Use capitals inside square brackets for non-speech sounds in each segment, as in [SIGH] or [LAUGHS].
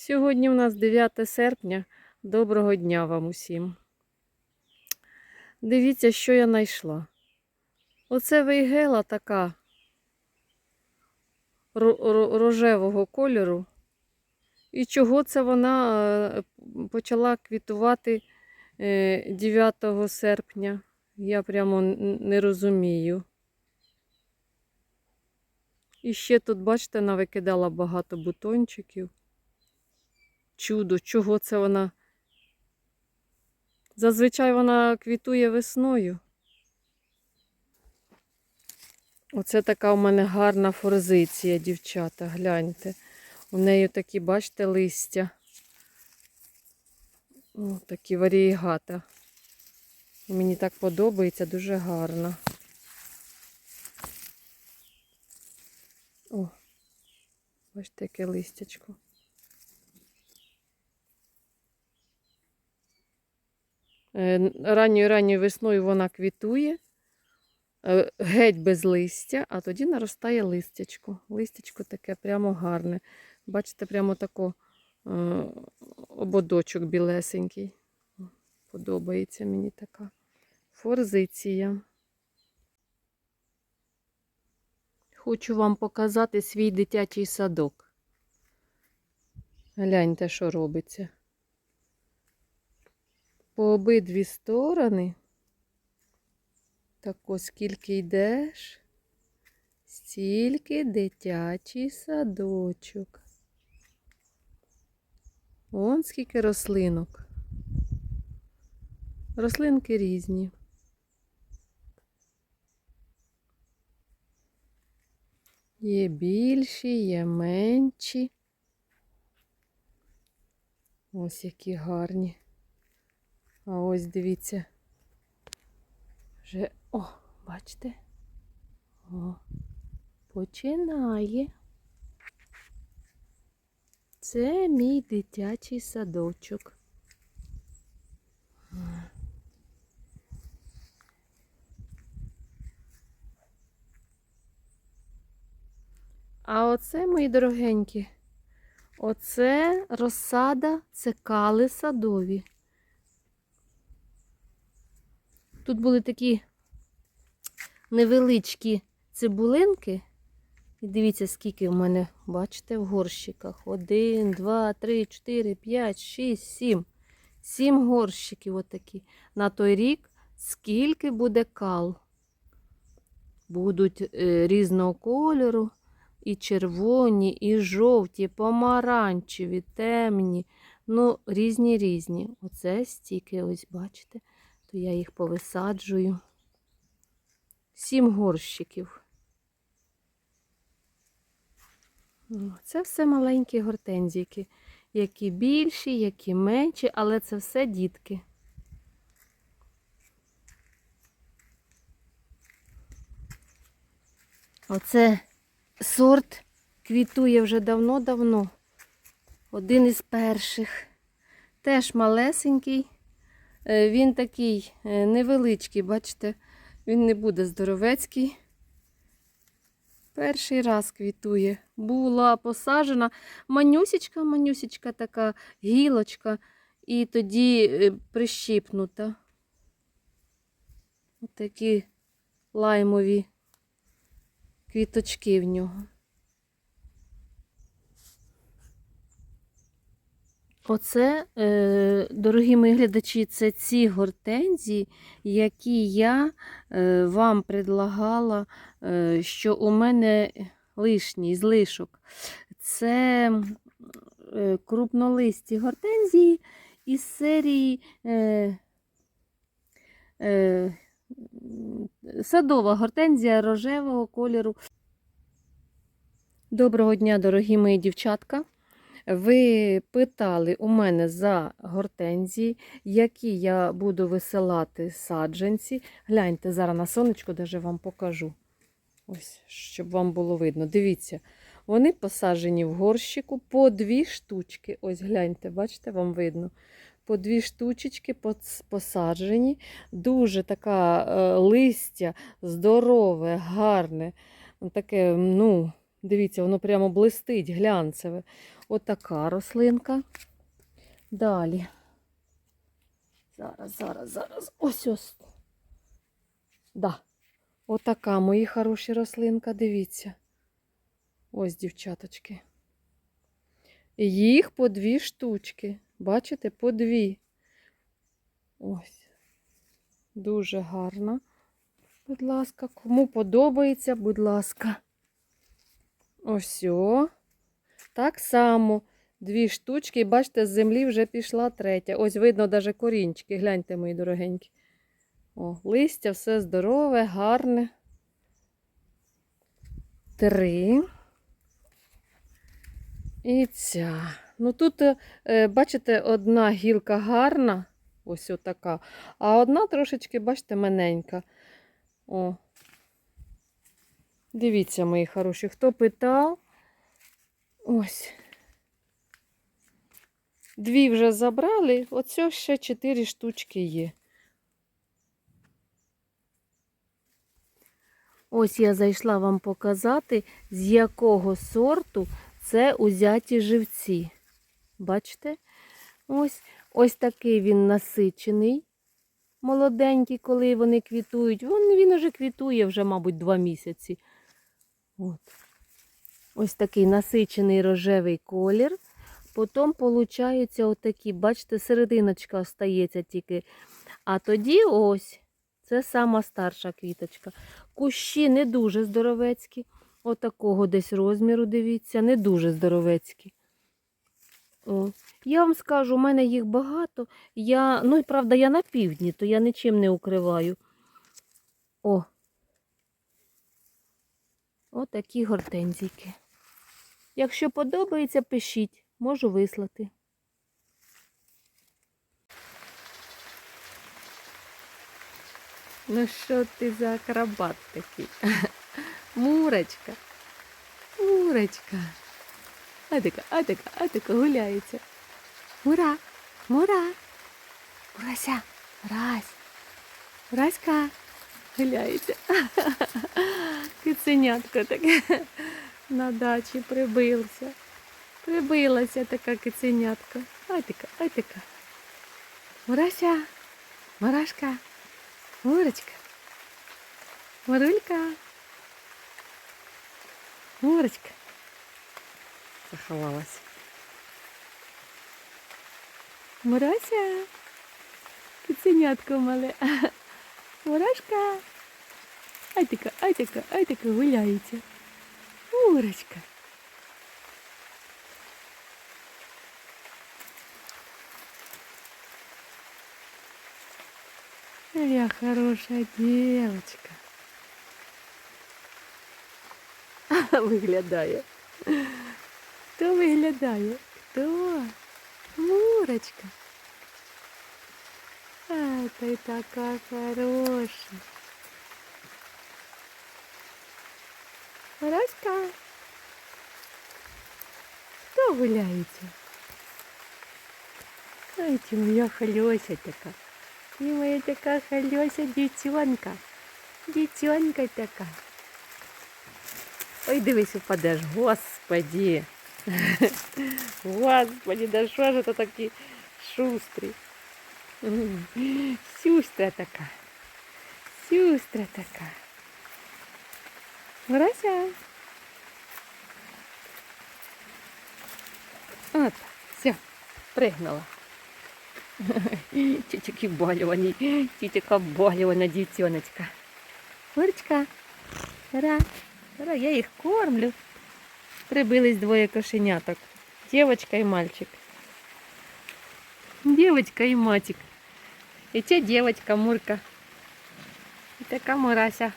Сьогодні у нас 9 серпня. Доброго дня вам усім. Дивіться, що я знайшла. Оце вейгела така ро- ро- рожевого кольору. І чого це вона е, почала квітувати е, 9 серпня? Я прямо не розумію. І ще тут, бачите, навикидала багато бутончиків. Чудо, чого це вона? Зазвичай вона квітує весною. Оце така у мене гарна форзиція, дівчата, гляньте. У неї такі, бачите, листя. О, такі варієгата. Мені так подобається, дуже гарно. О, бачите, яке листячко. Ранньою ранньою весною вона квітує, е, геть без листя, а тоді наростає листячко. Листячко таке прямо гарне. Бачите, прямо тако е, ободочок білесенький. Подобається мені така форзиція. Хочу вам показати свій дитячий садок. Гляньте, що робиться. По обидві сторони. Так ось скільки йдеш, стільки дитячий садочок. Вон скільки рослинок. Рослинки різні. Є більші, є менші. Ось які гарні. А ось дивіться. Вже, о, бачите? О, починає. Це мій дитячий садочок. А оце, мої дорогенькі, оце розсада, це кали садові. Тут були такі невеличкі цибулинки. І дивіться, скільки в мене, бачите, в горщиках. Один, два, три, чотири, п'ять, шість, сім. Сім горщиків отакі. На той рік скільки буде кал. Будуть е, різного кольору. І червоні, і жовті, помаранчеві, темні. Ну, різні різні. Оце стільки, ось бачите то я їх повисаджую. Сім горщиків. Це все маленькі гортензійки, які більші, які менші, але це все дітки. Оце сорт квітує вже давно-давно. Один із перших. Теж малесенький. Е, Він такий е, невеличкий, бачите, він не буде здоровецький. Перший раз квітує. Була посаджена манюсічка, манюсічка така гілочка, і тоді е, прищіпнута. Ось такі лаймові квіточки в нього. Оце, е, дорогі мої глядачі, це ці гортензії, які я е, вам предлагала, е, що у мене лишній злишок. Це крупнолисті гортензії із серії садова гортензія рожевого кольору. Доброго дня, дорогі мої дівчатка. Ви питали у мене за гортензії, які я буду висилати саджанці. Гляньте, зараз на сонечко даже вам покажу. Ось, щоб вам було видно. Дивіться, вони посаджені в горщику по дві штучки. Ось гляньте, бачите, вам видно. По дві штучечки посаджені. Дуже така е, листя здорове, гарне. Таке, ну, Дивіться, воно прямо блистить, глянцеве. Отака рослинка. Далі. Зараз, зараз, зараз. Ось ось. Да. Отака, мої хороші рослинка, дивіться. Ось, дівчаточки. Їх по дві штучки. Бачите, по дві. Ось. Дуже гарна. Будь ласка, кому подобається, будь ласка. Ось. Так само. Дві штучки, бачите, з землі вже пішла третя. Ось видно навіть корінчики. Гляньте, мої дорогенькі. О, листя все здорове, гарне. Три. І ця. Ну тут, е, бачите, одна гілка гарна, ось отака, а одна трошечки, бачите, маленька. О. Дивіться, мої хороші, хто питав? Ось. Дві вже забрали, оце ще чотири штучки є. Ось я зайшла вам показати, з якого сорту це узяті живці. Бачите? Ось, ось такий він насичений, молоденький, коли вони квітують. Він, він уже квітує вже, мабуть, два місяці. От. Ось такий насичений рожевий колір. Потім получаються отакі, бачите, серединочка остається тільки. А тоді ось, це сама старша квіточка. Кущі не дуже здоровецькі. Отакого десь розміру, дивіться, не дуже здоровецькі. О. Я вам скажу, у мене їх багато. Я, ну і правда, я на півдні, то я нічим не укриваю. О. Отакі гортензійки. Якщо подобається, пишіть, можу вислати. Ну що ти за акробат такий? [LAUGHS] Мурочка. Мурочка. Атика, атика, атика гуляється. Мура, мура. Мурася, мразь. Мураська гуляється. [LAUGHS] Киценятко таке [LAUGHS] на дачі прибилася. Прибилася така киценятка. Атика, атика. Мурася, Мурашка, Мурочка, Мурулька. Мурочка. Заховалась. Мурася. Киценятко мале. [LAUGHS] Мурашка. Айтика, айтика, айтика гуляється. Мурочка. Я хорошая девочка. [LAUGHS] Виглядає. Хто виглядає? Хто? Мурочка. А, ти така хороша. Мураська. Хто гуляється? Ай, ти моя хальося така. Ти моя така хальося дівчонка. Дівчонка така. Ой, дивись, упадеш, господі. [LAUGHS] Господі, да що ж це такі шустрі? М, Сюстра така. Сюстра така. Мурася. От, все, пригнула. [LAUGHS] Тітяки болювані, тітяка болювана дівчоночка. Мурочка, ра. Ра, я їх кормлю. Прибились двоє кошеняток. Дівочка і мальчик. Дівочка і матик. І ця дівочка Мурка. І така Мурася.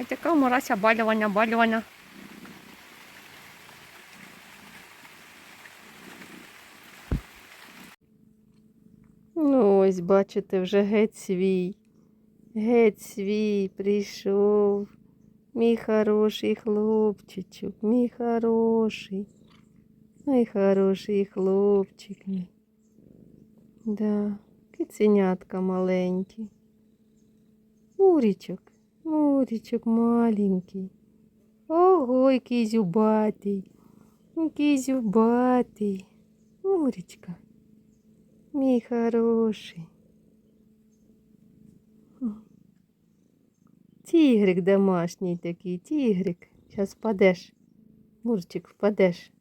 Ось така Мурася балювання, балювання. Ну, ось, бачите, вже геть свій. Геть свій прийшов. Мій хороший хлопчичок, мій хороший. Ай, хороший хлопчик мій. Да, киценятка маленький. Мурічок, мурічок маленький. Ого, який зюбатий. Який зюбатий. Муречка. Мій хороший. Тігрик домашній такий, тігрик. Зараз впадеш. Мурчик, впадеш.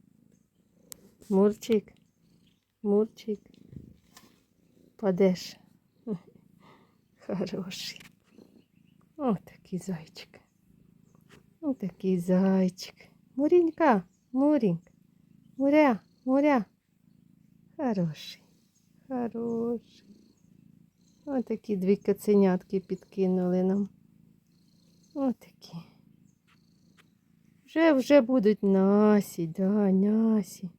Мурчик. Мурчик. Впадеш. [LAUGHS] Хороший. О, такий зайчик. О, такий зайчик. Мурінька, Мурінь. Муря, Муря. Хороший. Хороший. Отакі дві каценятки підкинули нам. Отакі. Вже вже будуть Насі, да, Насі.